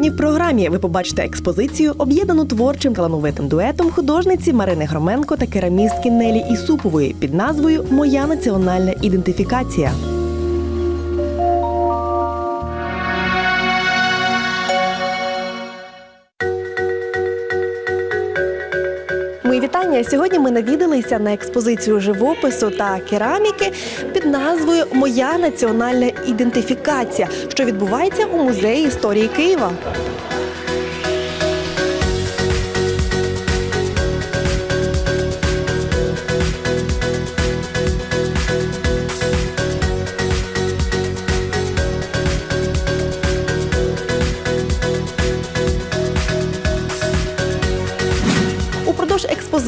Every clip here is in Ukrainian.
Сьогодні в програмі ви побачите експозицію, об'єднану творчим талановитим дуетом художниці Марини Громенко та керамістки Нелі Ісупової під назвою Моя національна ідентифікація. Вітання. Сьогодні ми навідалися на експозицію живопису та кераміки під назвою Моя національна ідентифікація, що відбувається у музеї історії Києва.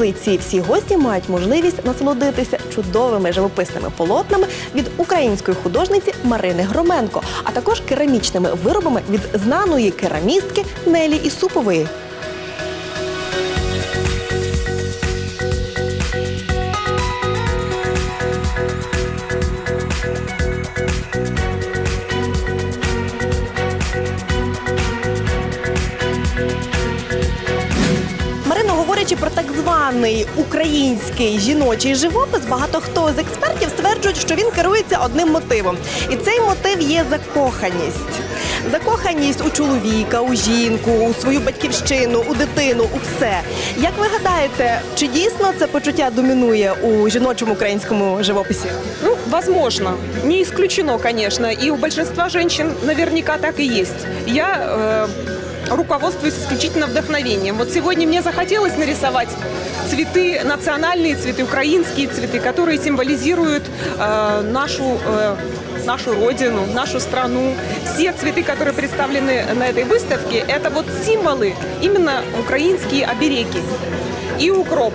Експозиції всі гості мають можливість насолодитися чудовими живописними полотнами від української художниці Марини Громенко, а також керамічними виробами від знаної керамістки Нелі Ісупової. Говорячи про так званий український жіночий живопис, багато хто з експертів стверджують, що він керується одним мотивом. І цей мотив є закоханість. Закоханість у чоловіка, у жінку, у свою батьківщину, у дитину, у все. Як ви гадаєте, чи дійсно це почуття домінує у жіночому українському живописі? Ну, возможно. Не исключено, конечно. И у большинства женщин наверняка так и есть. Я э, руководствуюсь исключительно вдохновением. Вот сегодня мне захотелось нарисовать цветы, национальные цветы, украинские цветы, которые символизируют э, нашу э, нашу родину, нашу страну. Все цветы, которые представлены на этой выставке, это вот символы, именно украинские обереги. И укроп,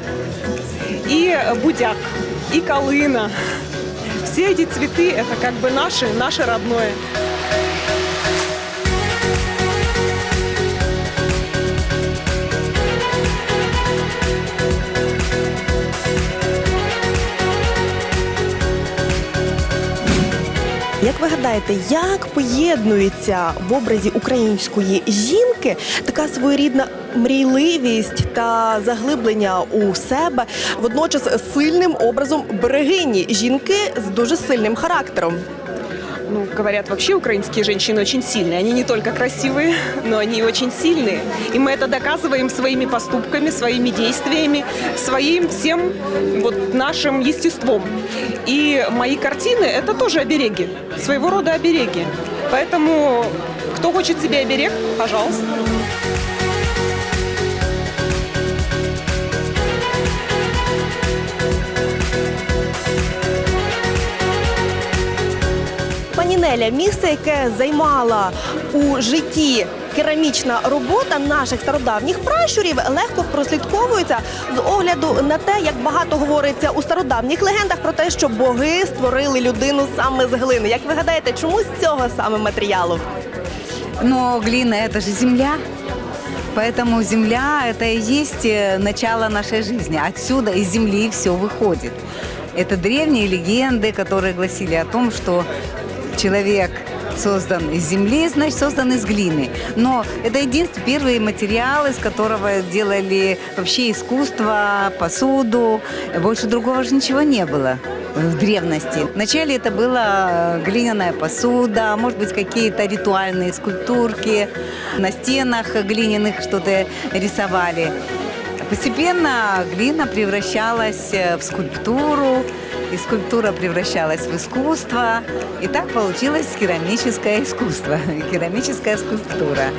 и будяк, и колына. Все эти цветы это как бы наши, наше родное. Гадаєте, як поєднується в образі української жінки така своєрідна мрійливість та заглиблення у себе, водночас сильним образом берегині жінки з дуже сильним характером? Ну, говорят, вообще украинские женщины очень сильные. Они не только красивые, но они и очень сильные. И мы это доказываем своими поступками, своими действиями, своим всем вот нашим естеством. И мои картины – это тоже обереги, своего рода обереги. Поэтому, кто хочет себе оберег, пожалуйста. Неля, місце, яке займала у житті керамічна робота наших стародавніх пращурів, легко прослідковується з огляду на те, як багато говориться у стародавніх легендах про те, що боги створили людину саме з глини. Як ви гадаєте, чому з цього саме матеріалу? Но глина – это же земля. Поэтому земля – это и есть э, начало нашей жизни. Отсюда из земли все выходит. Это древние легенды, которые гласили о том, что человек создан из земли, значит, создан из глины. Но это единственный первый материал, из которого делали вообще искусство, посуду. Больше другого же ничего не было в древности. Вначале это была э, глиняная посуда, может быть, какие-то ритуальные скульптурки. На стенах глиняных что-то рисовали. Постепенно глина превращалась э, в скульптуру, и скульптура превращалась в искусство. И так получилось керамическое искусство, керамическая скульптура.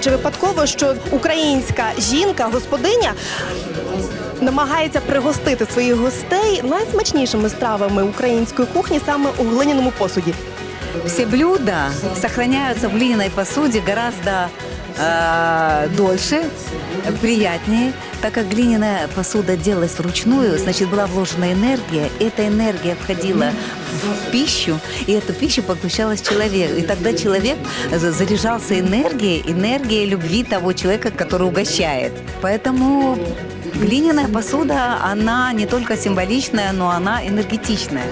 Чи випадково, що українська жінка, господиня намагається пригостити своїх гостей найсмачнішими стравами української кухні саме у глиняному посуді? Все блюда сохраняются в глиняной посуде гораздо э, дольше, приятнее, так как глиняная посуда делалась вручную, значит, была вложена энергия, эта энергия входила в пищу, и эту пищу поглощалась человек. И тогда человек за- заряжался энергией, энергией любви того человека, который угощает. Поэтому Глиняная посуда, она не только символичная, но она энергетичная.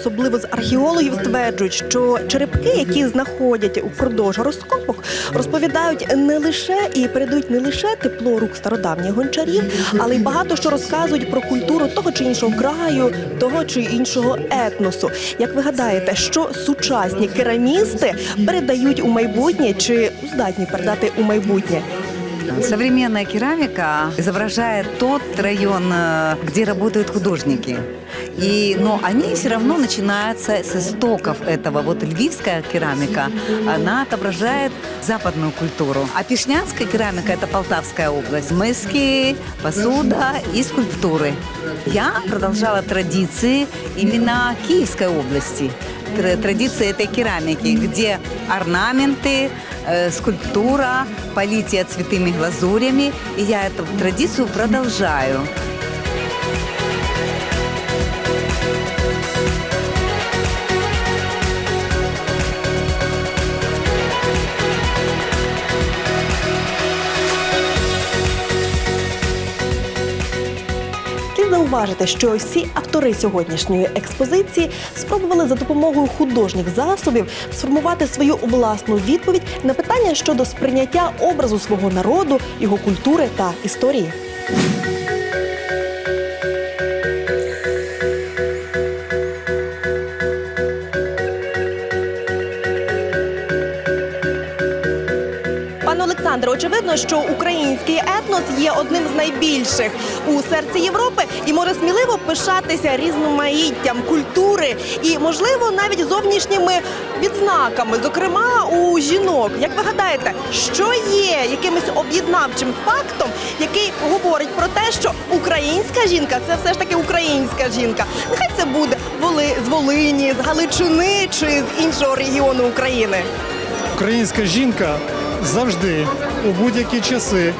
Особливо з археологів, стверджують, що черепки, які знаходять упродовж розкопок, розповідають не лише і передають не лише тепло рук стародавніх гончарів, але й багато що розказують про культуру того чи іншого краю, того чи іншого етносу. Як ви гадаєте, що сучасні керамісти передають у майбутнє чи здатні передати у майбутнє? Современная керамика изображает тот район, э, где работают художники. И, но они все равно начинаются с истоков этого. Вот львивская керамика, она отображает западную культуру. А пешнянская керамика – это Полтавская область. Мыски, посуда и скульптуры. Я продолжала традиции именно Киевской области. Тр- Традиции этой керамики, где орнаменты, э, скульптура, политие цветными глазурями. И я эту традицию продолжаю. Зауважити, що всі автори сьогоднішньої експозиції спробували за допомогою художніх засобів сформувати свою власну відповідь на питання щодо сприйняття образу свого народу, його культури та історії. Пане очевидно, що український етнос є одним з найбільших у серці Європи і може сміливо пишатися різноманіттям культури і, можливо, навіть зовнішніми відзнаками, зокрема у жінок. Як ви гадаєте, що є якимось об'єднавчим фактом, який говорить про те, що українська жінка це все ж таки українська жінка? Нехай це буде Воли з Волині, з Галичини чи з іншого регіону України. Українська жінка завжди у будь-які часи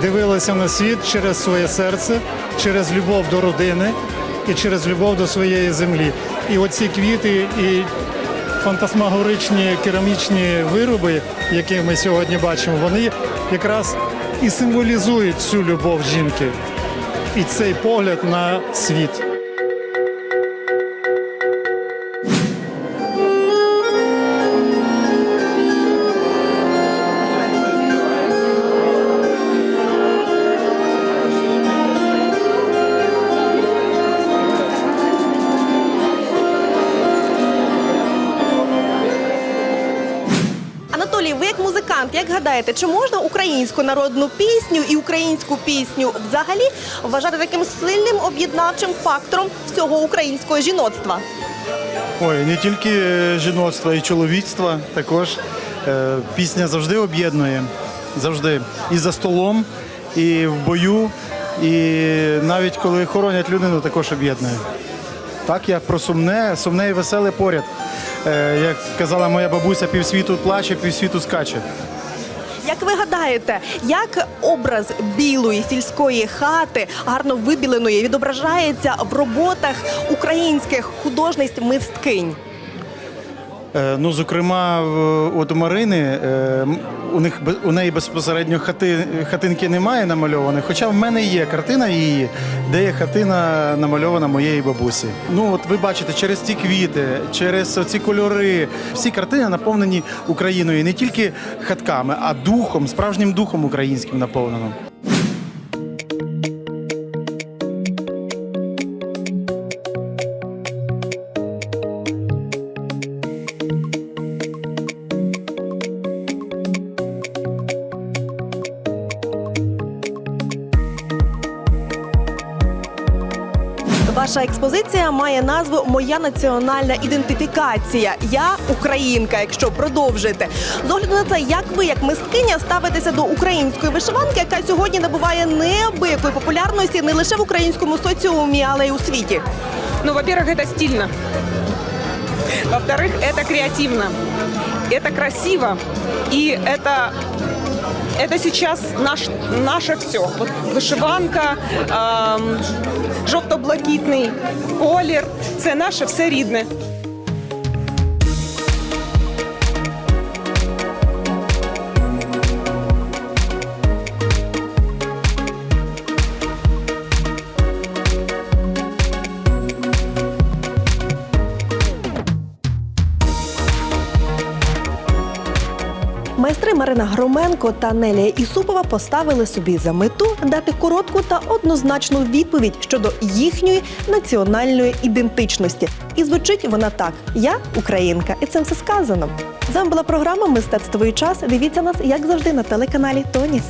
дивилася на світ через своє серце, через любов до родини і через любов до своєї землі. І оці квіти і фантасмагоричні керамічні вироби, які ми сьогодні бачимо, вони якраз і символізують цю любов жінки і цей погляд на світ. Анатолій, ви як музикант, як гадаєте, чи можна українську народну пісню і українську пісню взагалі вважати таким сильним об'єднавчим фактором всього українського жіноцтва? Ой, не тільки е, жіноцтва, і чоловіцтва також. Е, Пісня завжди об'єднує. Завжди. І за столом, і в бою, і навіть коли хоронять людину, також об'єднує. Так, я про сумне, сумне і веселе поряд. Е, Як казала моя бабуся, півсвіту плаче, півсвіту скаче. Як ви гадаєте, як образ білої сільської хати, гарно вибіленої, відображається в роботах українських художниць мисткинь? Е, Ну, зокрема, от у Марини е, у них у неї безпосередньо хати, хатинки немає намальованих. Хоча в мене є картина її, де є хатина намальована моєї бабусі. Ну от ви бачите, через ці квіти, через ці кольори, всі картини наповнені Україною не тільки хатками, а духом, справжнім духом українським наповнено. Ваша експозиція має назву Моя національна ідентифікація. Я українка. Якщо продовжити з огляду на це, як ви, як мисткиня, ставитеся до української вишиванки, яка сьогодні набуває неабиякої популярності не лише в українському соціумі, але й у світі. Ну, во-первых, это стильно. Во-вторых, это креативно. Это красиво. И это это сейчас наш, наше все. Вот вишиванка, ем, жовто-блакитний колір. Це наше все рідне. Марина Громенко та Нелія Ісупова поставили собі за мету дати коротку та однозначну відповідь щодо їхньої національної ідентичності. І звучить вона так: Я українка, і цим все сказано. З вами була програма Мистецтво і час. Дивіться нас як завжди на телеканалі Тоніс.